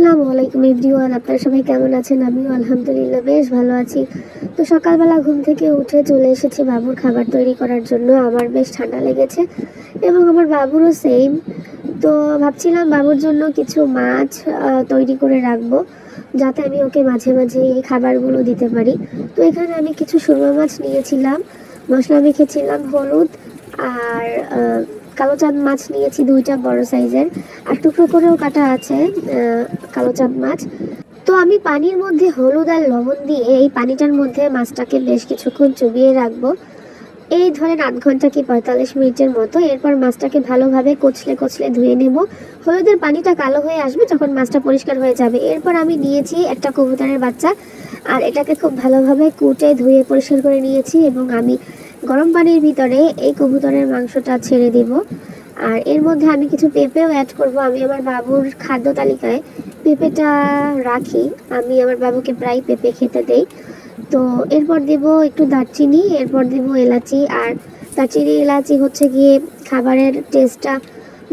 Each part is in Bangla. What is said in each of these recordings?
আসসালামু আলাইকুম এভরিওয়ান, আপনারা সবাই কেমন আছেন? আমিও আলহামদুলিল্লাহ বেশ ভালো আছি। তো সকালবেলা ঘুম থেকে উঠে চলে এসেছি বাবুর খাবার তৈরি করার জন্য। আমার বেশ ঠান্ডা লেগেছে এবং আমার বাবুরও সেম তো ভাবছিলাম বাবুর জন্য কিছু মাছ তৈরি করে রাখব, যাতে আমি ওকে মাঝে মাঝে এই খাবারগুলো দিতে পারি। তো এখানে আমি কিছু সুরমা মাছ নিয়েছিলাম, মশলা মেখেছিলাম, হলুদ আর কালো চাঁদ মাছ নিয়েছি দুইটা বড় সাইজের আর টুকরো করেও কাটা আছে কালো চাঁদ মাছ। তো আমি পানির মধ্যে হলুদ আর লবণ দিয়ে এই পানিটার মধ্যে মাছটাকে বেশ কিছুক্ষণ চুবিয়ে রাখব। এই ধরেন আধ ঘণ্টা কি পঁয়তাল্লিশ মিনিটের মতো। এরপর মাছটাকে ভালোভাবে কচলে কচলে ধুয়ে নেব। হলুদের পানিটা কালো হয়ে আসবে যখন মাছটা পরিষ্কার হয়ে যাবে। এরপর আমি নিয়েছি একটা কবুতরের বাচ্চা। আর এটাকে খুব ভালোভাবে কুটে ধুয়ে পরিষ্কার করে নিয়েছি এবং আমি গরম পানির ভিতরে এই কবুতরের মাংসটা ছেড়ে দিব। আর এর মধ্যে আমি কিছু পেঁপেও অ্যাড করব। আমি আমার বাবুর খাদ্য তালিকায় পেঁপেটা রাখি। আমি আমার বাবুকে প্রায় পেঁপে খেতে দেই। তো এরপর দেব একটু দারচিনি, এরপর দেব এলাচি। আর দারচিনি, এলাচি হচ্ছে গিয়ে খাবারের টেস্টটা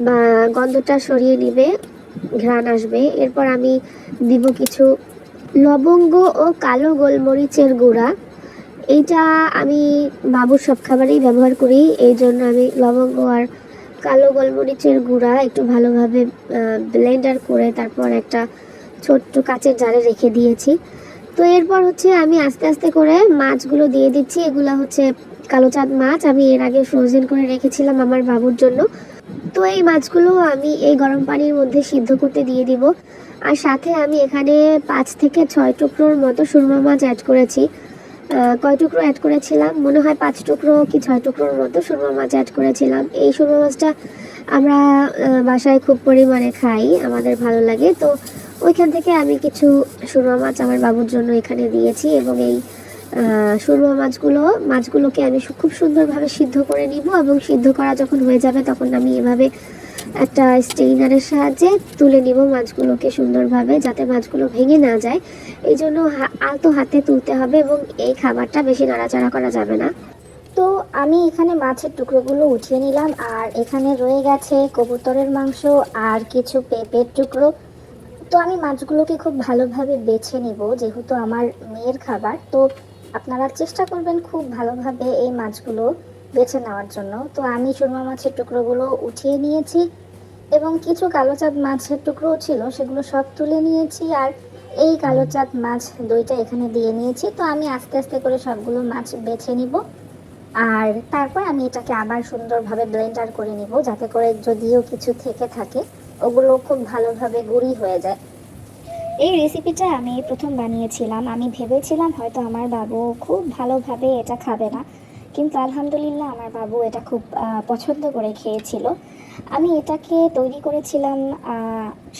বা গন্ধটা সরিয়ে নিবে, ঘ্রাণ আসবে। এরপর আমি দিব কিছু লবঙ্গ ও কালো গোলমরিচের গুঁড়া। এইটা আমি বাবুর সব খাবারেই ব্যবহার করি, এই জন্য আমি লবঙ্গ আর কালো গোলমরিচের গুঁড়া একটু ভালোভাবে ব্লেন্ডার করে তারপর একটা ছোট্ট কাচের জারে রেখে দিয়েছি। তো এরপর হচ্ছে আমি আস্তে আস্তে করে মাছগুলো দিয়ে দিচ্ছি। এগুলো হচ্ছে কালো চাঁদ মাছ। আমি এর আগে ফ্রোজেন করে রেখেছিলাম আমার বাবুর জন্য। তো এই মাছগুলো আমি এই গরম পানির মধ্যে সিদ্ধ করতে দিয়ে দিব। আর সাথে আমি এখানে পাঁচ থেকে ছয় টুকরোর মতো সুরমা মাছ অ্যাড করেছি। কয় টুকরো অ্যাড করেছিলাম? মনে হয় পাঁচ টুকরো কি ছয় টুকরোর মতো সুরমা মাছ অ্যাড করেছিলাম। এই সুরমা মাছটা আমরা বাসায় খুব পরিমাণে খাই, আমাদের ভালো লাগে। তো ওইখান থেকে আমি কিছু সুরমা মাছ আমার বাবুর জন্য এখানে দিয়েছি এবং এই সুরমা মাছগুলো, মাছগুলোকে আমি খুব সুন্দরভাবে সিদ্ধ করে নিব এবং সিদ্ধ করা যখন হয়ে যাবে তখন আমি এভাবে একটা স্টেইনারের সাহায্যে তুলে নিব মাছগুলোকে সুন্দরভাবে যাতে মাছগুলো ভেঙে না যায়। এই জন্য আলতো হাতে তুলতে হবে এবং এই খাবারটা বেশি নাড়াচাড়া করা যাবে না। তো আমি এখানে মাছের টুকরোগুলো উঠিয়ে নিলাম আর এখানে রয়ে গেছে কবুতরের মাংস আর কিছু পেঁপের টুকরো। তো আমি মাছগুলোকে খুব ভালোভাবে বেছে নিব, যেহেতু আমার মেয়ের খাবার। তো আপনারা চেষ্টা করবেন খুব ভালোভাবে এই মাছগুলো বেছে নেওয়ার জন্য। তো আমি সুরমা মাছের টুকরোগুলো উঠিয়ে নিয়েছি এবং কিছু কালো চাঁদ মাছের টুকরোও ছিল সেগুলো সব তুলে নিয়েছি আর এই কালো চাঁদ মাছ দইটা এখানে দিয়ে নিয়েছি। তো আমি আস্তে আস্তে করে সবগুলো মাছ বেছে নিব আর তারপর আমি এটাকে আবার সুন্দরভাবে ব্লেন্ডার করে নিব যাতে করে যদিও কিছু থেকে থাকে ওগুলো খুব ভালোভাবে গুঁড়ি হয়ে যায়। এই রেসিপিটা আমি প্রথম বানিয়েছিলাম। আমি ভেবেছিলাম হয়তো আমার বাবু খুব ভালোভাবে এটা খাবে না। কিন্তু আলহামদুলিল্লাহ আমার বাবু এটা খুব পছন্দ করে খেয়েছিল। আমি এটাকে তৈরি করেছিলাম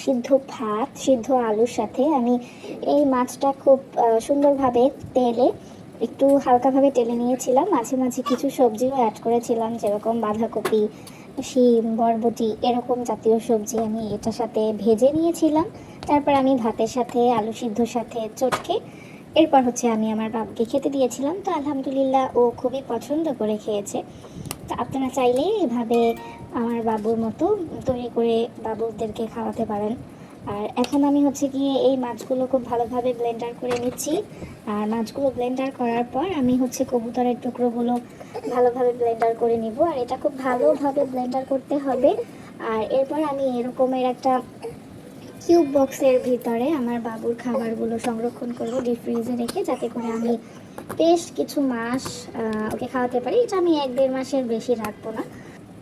সিদ্ধ ভাত, সিদ্ধ আলুর সাথে। আমি এই মাছটা খুব সুন্দরভাবে তেলে, একটু হালকাভাবে টেলে নিয়েছিলাম। মাঝে মাঝে কিছু সবজিও অ্যাড করেছিলাম, যেরকম বাঁধাকপি, শিম, বরবটি, এরকম জাতীয় সবজি আমি এটার সাথে ভেজে নিয়েছিলাম। তারপর আমি ভাতের সাথে, আলু সিদ্ধর সাথে, চটকে এরপর হচ্ছে আমি আমার বাবুকে খেতে দিয়েছিলাম। তো আলহামদুলিল্লাহ ও খুবই পছন্দ করে খেয়েছে। তো আপনারা চাইলে এভাবে আমার বাবুর মতো তৈরি করে বাবুদেরকে খাওয়াতে পারেন। আর এখন আমি হচ্ছে গিয়ে এই মাছগুলো খুব ভালোভাবে ব্লেন্ডার করে নিচ্ছি। আর মাছগুলো ব্লেন্ডার করার পর আমি হচ্ছে কবুতরের টুকরোগুলো ভালোভাবে ব্লেন্ডার করে নিব। আর এটা খুব ভালোভাবে ব্লেন্ডার করতে হবে। আর এরপর আমি এরকমের একটা কিউব বক্সের ভিতরে আমার বাবুর খাবারগুলো সংরক্ষণ করব ডিপ ফ্রিজে রেখে, যাতে করে আমি বেশ কিছু মাস ওকে খাওয়াতে পারি, এটা আমি এক দেড় মাসের বেশি রাখব না।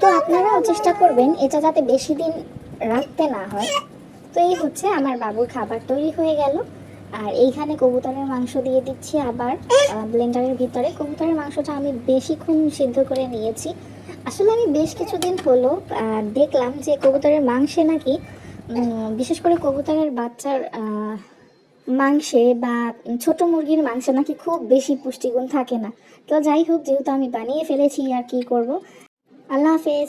তো আপনারাও চেষ্টা করবেন, এটা যাতে বেশি দিন রাখতে না হয়। তো এই হচ্ছে আমার বাবুর খাবার তৈরি হয়ে গেল। আর এইখানে কবুতরের মাংস দিয়ে দিচ্ছি আবার ব্লেন্ডারের ভিতরে। কবুতরের মাংসটা আমি বেশিক্ষণ সিদ্ধ করে নিয়েছি। আসলে আমি বেশ কিছুদিন হলো দেখলাম যে কবুতরের মাংসে নাকি বিশেষ করে কবুতরের বাচ্চার মাংসে বা ছোট মুরগির মাংসে নাকি খুব বেশি পুষ্টিগুণ থাকে না। তো যাই হোক, যেহেতু আমি বানিয়ে ফেলেছি আর কি করব। আল্লাহ হাফেজ।